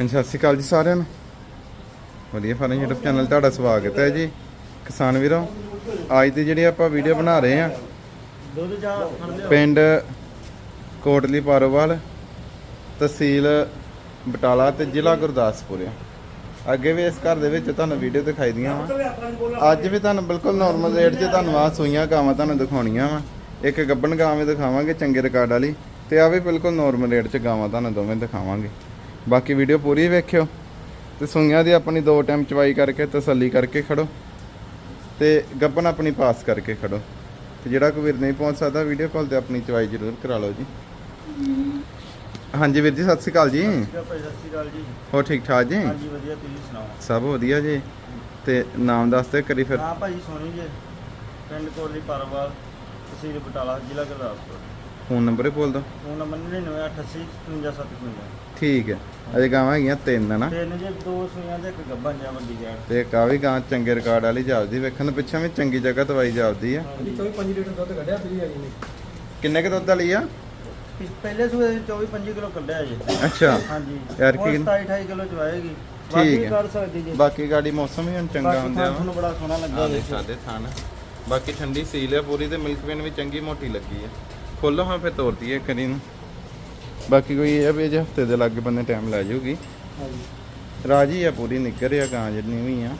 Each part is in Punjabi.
ਹਾਂਜੀ, ਸਤਿ ਸ਼੍ਰੀ ਅਕਾਲ ਜੀ ਸਾਰਿਆਂ ਨੂੰ। ਵਧੀਆ ਫਾਰਮ YouTube ਚੈਨਲ ਤੁਹਾਡਾ ਸਵਾਗਤ ਹੈ ਜੀ। ਕਿਸਾਨ ਵੀਰੋ, ਅੱਜ ਦੀ ਜਿਹੜੀ ਆਪਾਂ ਵੀਡੀਓ ਬਣਾ ਰਹੇ ਆ ਪਿੰਡ ਕੋਟਲੀ ਪਾਰੋਵਾਲ, ਤਹਿਸੀਲ ਬਟਾਲਾ ਤੇ ਜ਼ਿਲ੍ਹਾ ਗੁਰਦਾਸਪੁਰ ਆ। ਅੱਗੇ ਵੀ ਇਸ ਘਰ ਦੇ ਵਿੱਚ ਤੁਹਾਨੂੰ ਵੀਡੀਓ ਦਿਖਾਈ ਦੀਆਂ ਵਾ। ਅੱਜ ਵੀ ਤੁਹਾਨੂੰ ਬਿਲਕੁਲ ਨਾਰਮਲ ਰੇਟ 'ਚ ਤੁਹਾਨੂੰ ਆ ਸੂਈਆਂ ਗਾਵਾਂ ਤੁਹਾਨੂੰ ਦਿਖਾਉਣੀਆਂ ਵਾ। ਇੱਕ ਗੱਬਣ ਗਾਵਾਂ ਵੀ ਦਿਖਾਵਾਂਗੇ, ਚੰਗੇ ਰਿਕਾਰਡ ਵਾਲੀ, ਤੇ ਆ ਵੀ ਬਿਲਕੁਲ ਨਾਰਮਲ ਰੇਟ 'ਚ ਗਾਵਾਂ ਤੁਹਾਨੂੰ ਦੋਵੇਂ ਦਿਖਾਵਾਂਗੇ। ਬਾਕੀ ਵੀਡੀਓ ਪੂਰੀ ਵੇਖਿਓ ਤੇ ਸੂਈਆਂ ਦੀ ਆਪਣੀ ਦੋ ਟਾਈਮ ਚਵਾਈ ਕਰਕੇ ਤਸੱਲੀ ਕਰਕੇ ਖੜੋ ਤੇ ਗੱਬਣ ਆਪਣੀ ਪਾਸ ਕਰਕੇ ਖੜੋ ਤੇ ਜਿਹੜਾ ਕੋਈ ਵੀਰ ਨਹੀਂ ਪਹੁੰਚ ਸਕਦਾ ਵੀਡੀਓ ਕਾਲ ਤੇ ਆਪਣੀ ਚਵਾਈ ਜ਼ਰੂਰ ਕਰਾ ਲਓ ਜੀ। ਹਾਂਜੀ ਵੀਰ ਜੀ ਸਤਿ ਸ਼੍ਰੀ ਅਕਾਲ ਜੀ। ਭਾਈ ਸਤਿ ਸ਼੍ਰੀ ਅਕਾਲ ਜੀ। ਹੋ ਠੀਕ ਠਾਕ ਜੀ? ਹਾਂਜੀ ਵਧੀਆ ਤੁਸੀਂ ਸੁਣਾਓ? ਸਭ ਵਧੀਆ ਜੀ। ਤੇ ਨਾਮ ਦੱਸ ਤੇ ਕਰੀ ਫਿਰ। ਹਾਂ ਭਾਜੀ ਸੋਨੀ ਜੀ ਪਿੰਡ ਕੋਲੀ ਪਰਵਾਲ ਤਹਿਸੀਲ ਬਟਾਲਾ ਜ਼ਿਲ੍ਹਾ ਗੁਰਦਾਸਪੁਰ। ਫੋਨ ਨੰਬਰ ਹੀ ਬੋਲ ਦੋ। ਫੋਨ ਨੰਬਰ 9988 ਠੀਕ ਹੈ। ਅਜੇ ਗਾਵਾਂ ਹੈਗੀਆਂ ਤਿੰਨ ਨਾ? ਤਿੰਨ ਜੇ ਦੋ ਸੂਈਆਂ ਤੇ ਇੱਕ ਗੱਭਣ ਜਾਂ ਵੱਡੀ ਜੈੜ। ਤੇ ਆ ਵੀ ਗਾਂ ਚੰਗੇ ਰਿਕਾਰਡ ਵਾਲੀ ਜਾਪਦੀ ਵੇਖਣ ਪਿੱਛੇ ਵੀ ਚੰਗੀ ਜਗ੍ਹਾ ਦਵਾਈ ਜਾਪਦੀ ਆ। ਹਾਂਜੀ 24 5 ਲੀਟਰ ਦੁੱਧ ਕੱਢਿਆ ਪਈ ਆਈ ਨੇ ਕਿੰਨੇ ਕੁ ਦੁੱਧ ਵਾਲੀ ਆ? ਪਹਿਲੇ ਸੂਏ 24 25 ਕਿਲੋ ਕੱਢਿਆ ਜੀ। ਅੱਛਾ। ਹਾਂਜੀ। ਯਾਰ ਕੀ- 27 28 ਕਿਲੋ ਚਵਾਏਗੀ। ਠੀਕ ਹੈ। ਕੱਢ ਸਕਦੀ ਜੀ। ਬਾਕੀ ਗਾੜੀ ਮੌਸਮ ਵੀ ਹੁਣ ਚੰਗਾ ਬਾਕੀ ਹੁੰਦਾ ਵਾ। ਤੁਹਾਨੂੰ ਬੜਾ ਸੋਹਣਾ ਲੱਗਾ ਆ। ਸਾਡੇ ਥਾਨ ਬਾਕੀ ਠੰਡੀ ਸੀਲ ਆ ਪੂਰੀ ਤੇ ਮਿਲਕ ਵੇਨ ਵੀ ਚੰਗੀ ਮੋਟੀ ਲੱਗੀ ਆ। ਖੋਲੋ ਹਾਂ ਫਿਰ ਤੋਰਦੀ ਹੈ ਕਰੀ ਨੂੰ ਬਾਕੀ ਕੋਈ ਇਹ ਆ ਵੀ ਜੇ ਹਫ਼ਤੇ ਦੇ ਲਾਗੇ ਬੰਨੇ ਟਾਈਮ ਲੈ ਜਾਊਗੀ। ਹਾਂਜੀ। ਰਾਜੀ ਆ ਪੂਰੀ ਨਿੱਗਰ ਆ ਗਾਂ ਜਿੰਨੀ ਵੀ ਆ।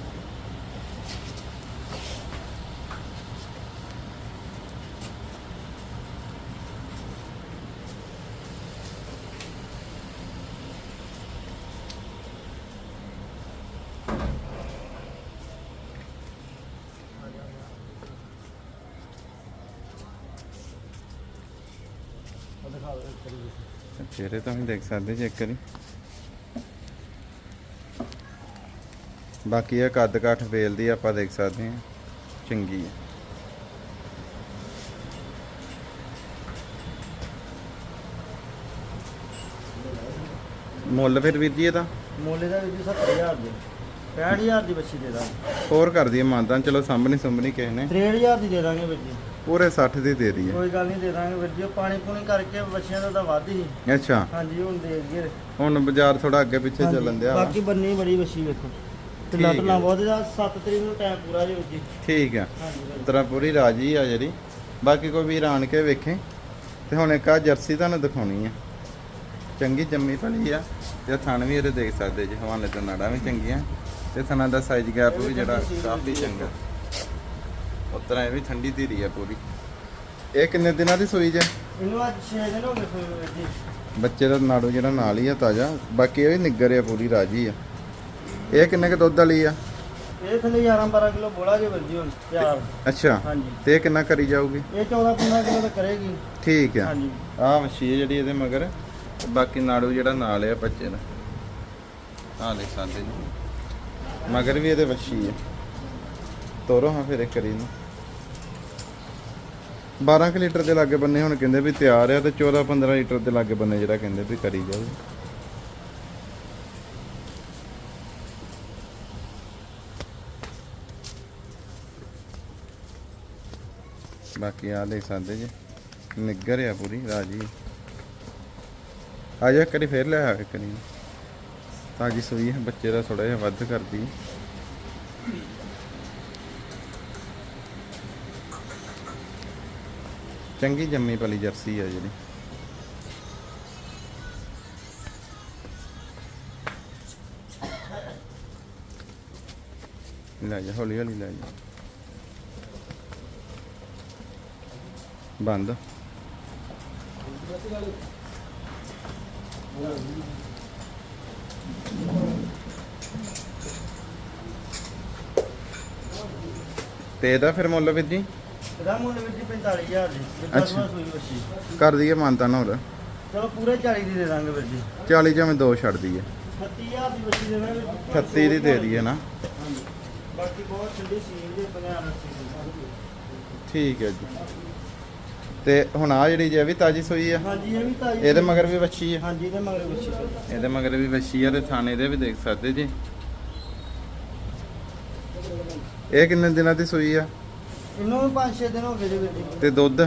ਚਿਹਰੇ ਤਾਂ ਵੀ ਦੇਖ ਸਕਦੇ ਜੇ ਇੱਕ ਵਾਰੀ। ਬਾਕੀ ਇਹ ਕੱਦ ਕਾਠ ਵੇਲ ਦੀ ਆਪਾਂ ਦੇਖ ਸਕਦੇ ਹਾਂ। ਚੰਗੀ ਹੈ। ਮੁੱਲ ਫਿਰ ਵੀਰ ਜੀ ਇਹਦਾ? ਮੁੱਲ ਦਾ ਵੀ ਜੀ 70000 ਦੀ। 65000 ਦੀ ਬੱਚੀ ਦੇ ਦਾਂਗੇ। ਹੋਰ ਕਰ ਦਈਏ ਮਾਨਦਾਨ ਚਲੋ ਸਾਹਮਣੇ ਸਾਹਮਣੇ ਕਿਸੇ ਨੇ। 63000 ਦੀ ਦੇ ਦਾਂਗੇ ਵੀਰ ਜੀ। ਪੂਰੇ 60 ਦੀ ਦੇ ਦਈਏ। ਕੋਈ ਗੱਲ ਨਹੀਂ ਦੇ ਦਾਂਗੇ ਵੀਰ ਜੀ ਉਹ ਪਾਣੀ ਪੂਣੀ ਕਰਕੇ ਬੱਚਿਆਂ ਦਾ ਤਾਂ ਵੱਧ ਹੀ। ਅੱਛਾ। ਹਾਂਜੀ ਹੁਣ ਦੇ ਅੱਗੇ ਹੁਣ ਬਾਜ਼ਾਰ ਥੋੜਾ ਅੱਗੇ ਪਿੱਛੇ ਚੱਲਣ ਦਿਆ। ਬਾਕੀ ਬੰਨੀ ਬੜੀ ਬੱਚੀ ਵੇਖੋ। ਤੇ ਲੱਟ। ਨਾ ਬਹੁਤ ਦਾ 7 ਤਰੀਕ ਨੂੰ ਟਾਈਮ ਪੂਰਾ ਜੀ ਜੀ। ਠੀਕ ਆ। ਤਰ੍ਹਾਂ ਪੂਰੀ ਰਾਜੀ ਆ ਜਿਹੜੀ। ਬਾਕੀ ਕੋਈ ਵੀਰ ਆਣ ਕੇ ਵੇਖੇ। ਤੇ ਹੁਣ ਇੱਕ ਆ ਜਰਸੀ ਤੁਹਾਨੂੰ ਦਿਖਾਉਣੀ ਆ। ਚੰਗੀ ਜੰਮੀ ਭਲੀ ਆ। ਤੇ ਥਣ ਵੀ ਇਹਦੇ ਦੇਖ ਸਕਦੇ ਜੀ ਹਵਾਲੇ ਤੇ ਨਾੜਾਂ ਵੀ ਚੰਗੀਆਂ। ਤੇ ਥਣਾਂ ਦਾ ਸਾਈਜ਼ ਗੈਪ ਵੀ ਜਿਹੜਾ ਕਾਫੀ ਚੰਗਾ। ਉਤਰਾ ਇਹ ਵੀ ਠੰਡੀ ਧੀਰੀ ਆ ਪੂਰੀ। ਇਹ ਕਿੰਨੇ ਦਿਨਾਂ ਦੀ ਸੂਈ ਜੇ? ਇਹਨੂੰ ਅੱਜ 6 ਦਿਨ ਹੋ ਗਏ ਵੀਰ ਜੀ ਬੱਚੇ ਦਾ ਨਾੜੂ ਜਿਹੜਾ ਨਾਲ ਹੀ ਆ ਤਾਜ਼ਾ ਬਾਕੀ ਇਹ ਵੀ ਨਿੱਗਰ ਆ ਪੂਰੀ ਰਾਜੀ ਆ। ਇਹ ਕਿੰਨੇ ਕ ਦੁੱਧ ਵਾਲੀ ਆ? ਇਹ ਥੱਲੇ 11 12 ਕਿਲੋ ਬੋਲਾ ਜੇ ਵੀਰ ਜੀ ਹੁਣ ਤਿਆਰ। ਅੱਛਾ ਹਾਂਜੀ। ਤੇ ਇਹ ਕਿੰਨਾ ਕਰੀ ਜਾਊਗੀ? ਇਹ 14 15 ਕਿਲੋ ਤਾਂ ਕਰੇਗੀ। ਠੀਕ ਆ। ਹਾਂਜੀ। ਆਹ ਮੱਛੀ ਜਿਹੜੀ ਇਹਦੇ ਮਗਰ ਬਾਕੀ ਨਾੜੂ ਜਿਹੜਾ ਨਾਲ ਆ ਬੱਚੇ ਦਾ। ਆਹ ਦੇਖ ਸਕਦੇ ਜੀ। ਮਗਰ ਵੀ ਇਹਦੇ ਵੱਛੀ ਹੈ ਤੋਰੋ, ਹਾਂ ਫਿਰ ਇੱਕ ਕਰੀ ਨੂੰ 12 ਕੁ ਲੀਟਰ ਦੇ ਲਾਗੇ ਬੰਨੇ ਹੁਣ ਕਹਿੰਦੇ ਵੀ ਤਿਆਰ ਆ ਤੇ 14 15 ਲੀਟਰ ਦੇ ਲਾਗੇ ਬੰਨੇ ਜਿਹੜਾ ਕਹਿੰਦੇ ਵੀ ਕਰੀ ਜਾਊ ਬਾਕੀ ਆ ਦੇਖ ਸਕਦੇ ਜੀ ਨਿੱਗਰ ਆ ਪੂਰੀ, ਰਾਜੀ ਆ। ਜਾ ਕਰੀ ਫੇਰ ਲੈ ਆ ਕਰੀ ਤਾਜੀ ਸੂਈ ਬੱਚੇ ਦਾ ਥੋੜਾ ਜਿਹਾ ਵੱਧ ਕਰਦੀ। ਚੰਗੀ ਜੰਮੀ ਪਲੀ ਜਰਸੀ ਆ ਜਿਹੜੀ। ਲੈ ਜਾ, ਹੌਲੀ ਹੌਲੀ ਲੈ ਜਾ। ਬੰਦ। ਤੇ ਇਹਦਾ ਫਿਰ ਮੁੱਲ ਵੀਰ ਜੀ? ਇਹਦਾ ਮੁੱਲ ਵੀਰ ਜੀ 45000 ਜੀ। ਅੱਛਾ। ਅੱਛਾ ਸੂਈ ਬੱਚੀ ਕਰ ਦਈਏ ਮਾਨਤਾ ਨਾ ਹੋਰ। ਚਲੋ ਪੂਰੇ 40 ਦੀ ਦੇ ਦਾਂਗੇ ਵੀਰ ਜੀ। 40 ਜਾਂ ਮੈਂ ਦੋ ਛੱਡ ਦਈਏ। 36000 ਦੀ ਬੱਚੀ ਦੇ ਦਾਂਗੇ 38 ਦੀ ਦੇ ਦਈਏ ਨਾ। ਹਾਂਜੀ। ਬਾਕੀ ਬਹੁਤ ਠੰਡੀ ਸੀਲ ਦੇ ਪੰਜਾਬ ਰੱਸੀ ਠੀਕ ਹੈ ਜੀ। ਤੇ ਹੁਣ ਆ ਜਿਹੜੀ ਜੇ ਵੀ ਤਾਜੀ ਸੂਈ ਆ? ਹਾਂਜੀ ਇਹ ਵੀ ਤਾਜੀ ਇਹਦੇ ਮਗਰ ਵੀ ਵੱਛੀ ਆ? ਹਾਂਜੀ ਇਹਦੇ ਮਗਰ ਬੱਚੀ। ਇਹਦੇ ਮਗਰ ਵੀ ਵੱਛੀ ਆ ਤੇ ਥਾਣੇ ਦੇ ਵੀ ਦੇਖ ਸਕਦੇ ਜੀ। ਇਹ ਕਿੰਨੇ ਦਿਨਾਂ ਦੀ ਸੂਈ ਆ? ਇਹਨੂੰ ਤੇ ਦੁੱਧ?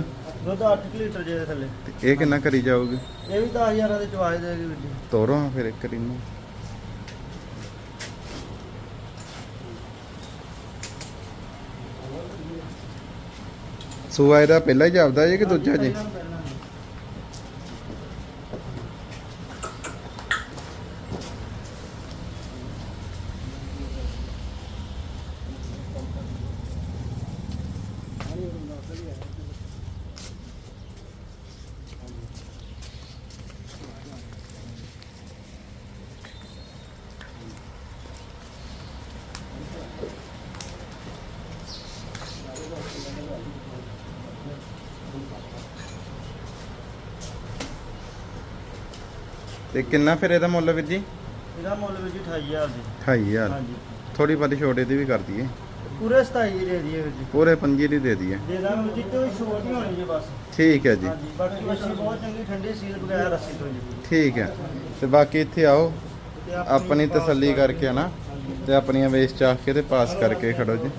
ਦੁੱਧ 8 ਲੀਟਰ ਜੇ ਥੱਲੇ। ਇਹ ਕਿੰਨਾ ਕਰੀ ਜਾਊਗੀ? ਇਹ ਵੀ 10000 ਦੇ ਚਵਾਜ ਦੇਗੀ ਵੀਰ ਤੋਰੋ ਹਾਂ ਫਿਰ ਇੱਕ ਰੀਨੂ ਸੂਆ ਇਹਦਾ ਪਹਿਲਾ ਹੀ ਜਾਪਦਾ ਜੇ ਕਿ ਦੂਜਾ ਜੇ? ਤੇ ਕਿੰਨਾ ਫਿਰ ਇਹਦਾ ਮੁੱਲ ਵੀਰ ਜੀ? ਇਹਦਾ ਮੁੱਲ ਵੀਰ ਜੀ 28000 ਜੀ 28000 ਹਾਂਜੀ। ਥੋੜੀ ਬਹੁਤੀ ਛੋਟੇ ਦੀ ਵੀ ਕਰ ਦਈਏ। ਪੂਰੇ 27 ਦੀ ਦੇ ਦਈਏ ਵੀਰ ਜੀ। ਪੂਰੇ 5 ਦੀ ਦੇ ਦਈਏ ਦੇ ਵੀਰ ਜੀ ਕੋਈ ਛੋਟ ਨਹੀਂ ਹੋਣੀ ਜੀ ਬਸ। ਠੀਕ ਹੈ ਜੀ। ਹਾਂਜੀ ਬਾਕੀ ਮੱਛੀ ਬਹੁਤ ਚੰਗੀ ਠੰਡੀ ਸੀਲ ਬਗੈਰ ਰੱਸੀ ਤੋਂ ਜੀ। ਠੀਕ ਹੈ। ਤੇ ਬਾਕੀ ਇੱਥੇ ਆਓ। ਤੇ ਆਪਣੀ ਤਸੱਲੀ ਕਰਕੇ ਨਾ ਤੇ ਆਪਣੀਆਂ ਵੇਚ ਚਾਹ ਕੇ ਤੇ ਪਾਸ ਕਰਕੇ ਖੜੋ ਜੀ।